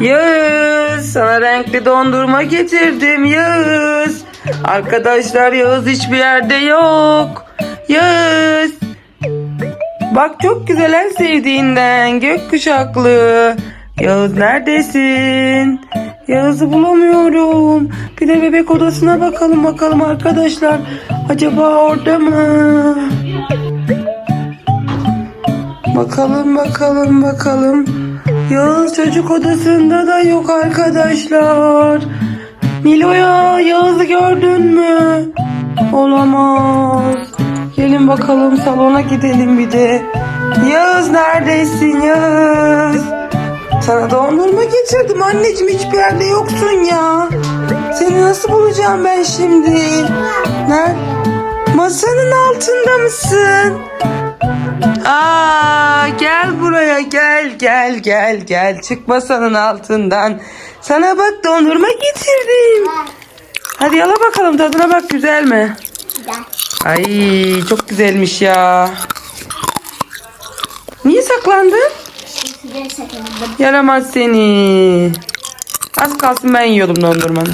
Yağız sana renkli dondurma getirdim Yağız. Arkadaşlar Yağız hiçbir yerde yok. Yağız. Bak çok güzel en sevdiğinden gök kuşaklı. Yağız neredesin? Yağız'ı bulamıyorum. Bir de bebek odasına bakalım bakalım arkadaşlar. Acaba orada mı? Bakalım bakalım bakalım. Yağız çocuk odasında da yok arkadaşlar. Nilo'ya Yağız'ı gördün mü? Olamaz. Gelin bakalım salona gidelim bir de. Yağız neredesin Yağız? Sana dondurma getirdim anneciğim hiçbir yerde yoksun ya. Seni nasıl bulacağım ben şimdi? Nerede? Masanın altında mısın? Aa gel buraya gel gel gel gel çık masanın altından. Sana bak dondurma getirdim. Hadi yala bakalım tadına bak güzel mi? Güzel. Ay çok güzelmiş ya. Niye saklandın? Yaramaz seni. Az kalsın ben yiyordum dondurmanı.